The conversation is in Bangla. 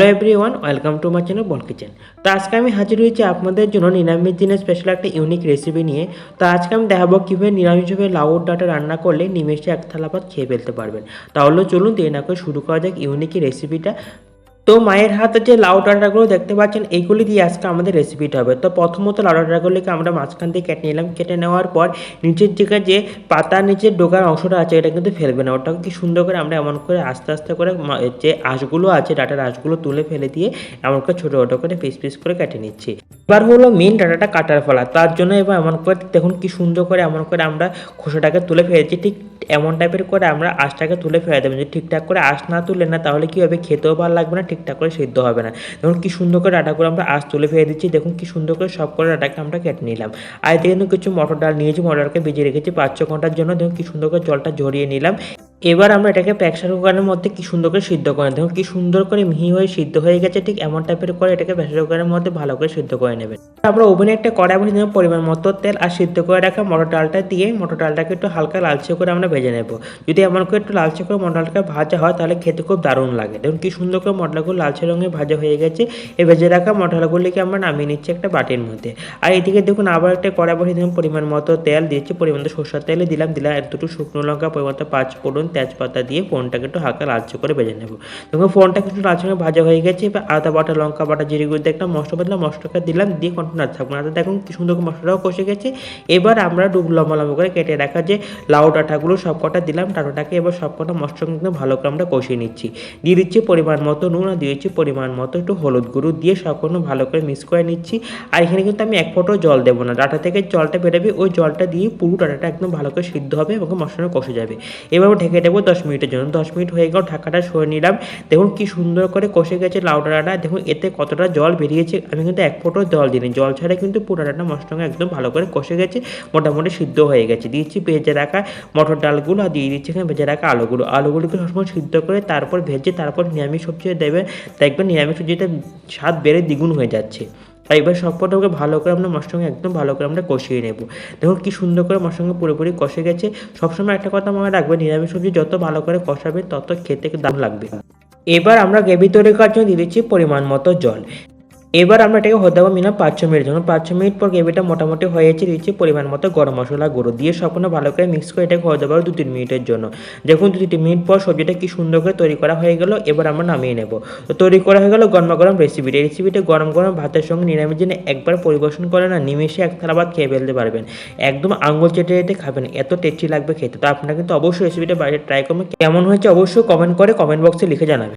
Hello every one welcome to my channel ball kitchen তো আজকে আমি হাজির হয়েছি আপনাদের জন্য নিরামিষ দিনের স্পেশাল একটা ইউনিক রেসিপি নিয়ে। তো আজকে আমি দেখাবো কীভাবে নিরামিষভাবে লাউর ডাটা রান্না করলে নিমেষে এক থালা ভাত খেয়ে ফেলতে পারবেন। তাহলে চলুন দেরি না করে শুরু করা যাক ইউনিক রেসিপিটা তো মায়ের হাতে যে লাউ ডাঁটাগুলো দেখতে পাচ্ছেন, এইগুলি দিয়ে আজকে আমাদের রেসিপিটা হবে। তো প্রথমত লাউ ডাঁটাগুলিকে আমরা মাঝখান দিয়ে কেটে নিলাম। কেটে নেওয়ার পর নিচের দিকে যে পাতার নিচের ডোকার অংশটা আছে, এটা কিন্তু ফেলবে না। ওটাকে কি সুন্দর করে আমরা এমন করে আস্তে আস্তে করে যে আঁশগুলো আছে, ডাটার আঁশগুলো তুলে ফেলে দিয়ে এমন করে ছোটো ছোটো করে পিস পিস করে কেটে নিচ্ছি। এবার হলো মেন ডাটাটা কাটার ফলা তার জন্য এবার এমন করে দেখুন কি সুন্দর করে এমন করে আমরা খোসাটাকে তুলে ফেলেছি। ঠিক এমন টাইপের করে আমরা আঁশটাকে তুলে ফেলে দেবেন যদি ঠিকঠাক করে আঁশ না তুলে না তাহলে কী হবে? খেতেও ভালো লাগবে না, ঠিকঠাক করে সেদ্ধ হবে না। দেখুন কী সুন্দর করে ডাটাগুলো আমরা আঁশ তুলে ফেলে দিচ্ছি। দেখুন কী সুন্দর করে সব করে ডাটাকে আমরা কেটে নিলাম। আর এতে কিন্তু কিছু মটর ডাল নিয়েছি, মটরকে ভিজিয়ে রেখেছি পাঁচ ছ ঘণ্টার জন্য। দেখুন কী সুন্দর করে জলটা ঝরিয়ে নিলাম। এবার আমরা এটাকে প্রেসার কুকারের মধ্যে কি সুন্দর করে সিদ্ধ করে। দেখুন, কি সুন্দর করে মিহি হয়ে সিদ্ধ হয়ে গেছে, ঠিক এমন টাইপের করে এটাকে প্রেসার কুকারের মধ্যে ভালো করে সিদ্ধ করে নেবেন। আমরা ওভেনে একটা কড়াই বসে পরিমাণ মতো তেল আর সিদ্ধ করে রাখা মটর ডালটা দিয়ে মটর ডালটাকে একটু হালকা লালচে করে আমরা ভেজে নেব। যদি এমন করে একটু লালচে করে মটর ডালটা ভাজা হয়, তাহলে খেতে খুব দারুণ লাগে। দেখুন, কি সুন্দর করে মটর ডালগুলো লালচে রঙে ভাজা হয়ে গেছে। এই ভেজে রাখা মটর ডালগুলিকে আমরা নামিয়ে নিচ্ছি একটা বাটির মধ্যে। আর এদিকে দেখুন, আবার একটা কড়াই বসে দিলাম পরিমাণ মতো তেল, দিয়েছি পরিমাণ সরষের তেলে, দিলাম দিলাম দুটো শুকনো লঙ্কা, পরিমাণ পাঁচ ফোড়ন তেজপাতা দিয়ে ফোনটাকে একটু হালকা লালচে করে ভেজে নেব। দেখুন ফোনটা কিছু লালচে করে ভাজা হয়ে গেছে। এবার আদা বাটা, লঙ্কা বাটা, জিরে গুঁড়ো একটা মশলা বাদলাম মশলাটা দিলাম, দিয়ে কন্টিনিউ থাকব না। দেখুন, কি সুন্দর মশলাটাও কষে গেছে। এবার আমরা ডুব লম্বা লম্বা করে কেটে রাখা যে লাউ ডাঁটাগুলো সব কটা দিলাম। ডাঁটাটাকে এবার সব কটা মশলা কিন্তু ভালো করে আমরা কষিয়ে নিচ্ছি। দিয়ে দিচ্ছি পরিমাণ মতো নুন আর দিয়েছি পরিমাণ মতো একটু হলুদ গুঁড়ো দিয়ে সব কোনো ভালো করে মিক্স করে নিচ্ছি। আর এখানে কিন্তু আমি এক ফোঁটাও জল দেবো না। ডাটা থেকে জলটা বেরোবে, ওই জলটা দিয়ে পুরো ডাটাটা একদম ভালো করে সিদ্ধ হবে এবং মশলাটা কষে যাবে। এবার আমি ঢেকে দেবো দশ মিনিটের জন্য। দশ মিনিট হয়ে গেল, ঢাকাটা সরে নিলাম। দেখুন কি সুন্দর করে কষে গেছে লাউ ডাঁটাটা দেখুন, এতে কতটা জল বেরিয়েছে। আমি কিন্তু এক ফোঁটাও জল দিইনি। জল ছাড়া কিন্তু পুরো ডাঁটাটা মশলার একদম ভালো করে কষে গেছে। মোটামুটি সিদ্ধ হয়ে গেছে। দিয়েছি ভেজে রাখা মটর ডালগুলো আর দিয়ে দিচ্ছি এখানে ভেজে রাখা আলুগুলো। আলুগুলোকে সবসময় সিদ্ধ করে তারপর ভেজে তারপর নিরামিষ সবজি দেবে। দেখবেন নিরামিষ সবজিটা স্বাদ বেড়ে দ্বিগুণ হয়ে যাচ্ছে। আর এবার সবকটাকে ভালো করে আমরা মার সঙ্গে একদম ভালো করে আমরা কষিয়ে নেব। দেখুন কি সুন্দর করে মশলাকে সঙ্গে পুরোপুরি কষে গেছে। সবসময় একটা কথা মনে রাখবেন, নিরামিষ সবজি যত ভালো করে কষাবে তত খেতে দাম লাগবে। এবার আমরা গ্রেভি তৈরি করার জন্য দিয়ে দিচ্ছি পরিমাণ মতো জল। এবার আমরা এটাকে হতে দেবো মিনিমাম পাঁচ ছ মিনিট জন্য। পাঁচ ছ মিনিট পর গ্রেভিটা মোটামুটি হয়েছে দিচ্ছি পরিমাণ মতো গরম মশলা গুঁড়ো। দিয়ে সম্পূর্ণ ভালো করে মিক্স করে এটাকে হতে দেবো দু তিন মিনিটের জন্য। দেখুন দু তিন মিনিট পর সবজিটা কি সুন্দর করে তৈরি করা হয়ে গেল। এবার আমরা নামিয়ে নেব। তো তৈরি করা হয়ে গেল গরমা গরম রেসিপিটা রেসিপিটা গরম গরম ভাতের সঙ্গে নিরামিষ দিনে একবার পরিবেশন করে না, নিমেষে এক থালা ভাত খেয়ে ফেলতে পারবেন। একদম আঙুল চেটে চেটে খাবেন, এত টেস্টি লাগবে খেতে। তো আপনারা কিন্তু অবশ্যই রেসিপিটা বাইরে ট্রাই করবেন। কেমন হয়েছে অবশ্যই কমেন্ট করে কমেন্ট বক্সে লিখে জানাবেন।